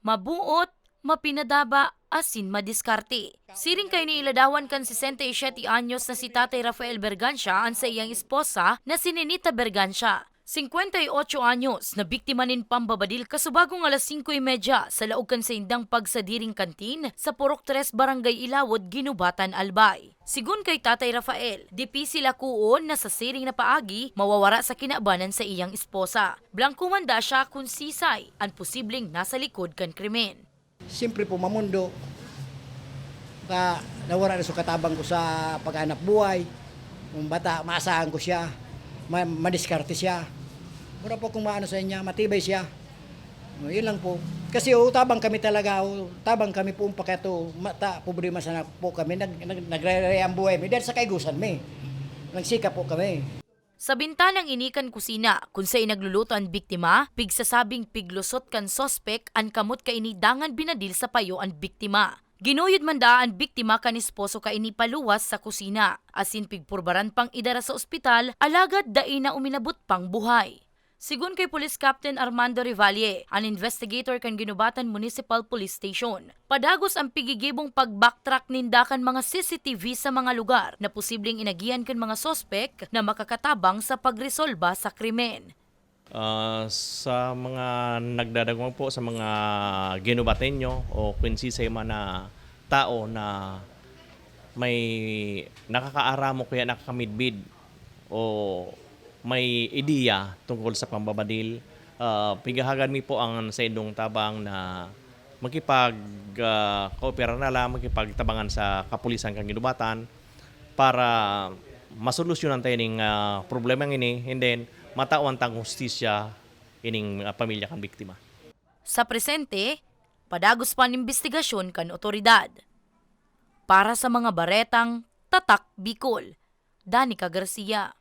Mabuot, mapinadaba, asin madiskarte. Siring kay ni iladawan kan 67 anyos na si Tatay Rafael Bergancia ang sa iyang esposa na si Ninita Bergancia. 58 anyos na biktima nin pambabadil kasubagong alas 5.30 sa laog sa indang pagsadiring kantin sa Purok 3 Barangay Ilawod, Ginubatan, Albay. Sigun kay Tatay Rafael, dipi sila kuon na sa siring na paagi mawawara sa kinabanan sa iyang esposa. Blanco manda siya kung sisay ang posibleng nasa likod kan krimen. Siyempre po mamundo ka nawara na sa katabang ko sa pag-anak buhay. Yung bata, maasahan ko siya. Ma madiskarte siya. Mura po kung maano sa niya, matibay siya. O, yun lang po. Kasi oh, tabang kami talaga, oh, tabang kami po pakato, mata, problema sana po kami, nag, nag, nagre ang buhay. May dahil sa kaigusan mi. Nagsikap po kami. Sa bintanang inikan kusina, kung sa inagluluto ang biktima, pigsasabing piglusot kan sospek ang kamot ka inidangan binadil sa payo ang biktima. Ginuyod man da ang biktima kan esposo ka inipaluwas sa kusina, asin pigpurbaran pang idara sa ospital, alagad dai na uminabot pang buhay. Sigun kay Police Captain Armando Rivalle, an investigator kan Ginubatan Municipal Police Station, padagos ang pigigibong pag-backtrack nindakan mga CCTV sa mga lugar na posibleng inagian kan mga sospek na makakatabang sa pagresolba sa krimen. Ah, sa mga nagdadagmang po sa mga ginubatenyo o kwinsisay man na tao na may nakakaaramo kaya nakakamidbid o may ideya tungkol sa pambabadil. Ah, pigahagan mi po ang sa indong tabang na makipag uh, koopera na lang, makipagtabangan sa kapulisan kang ginubatan para masolusyonan tayo ning ah, problema ini and then matawan tang hustisya ining ah, pamilya kan biktima. Sa presente, padagos pa ang investigasyon kan otoridad. Para sa mga baretang, Tatak Bicol, Danica Garcia.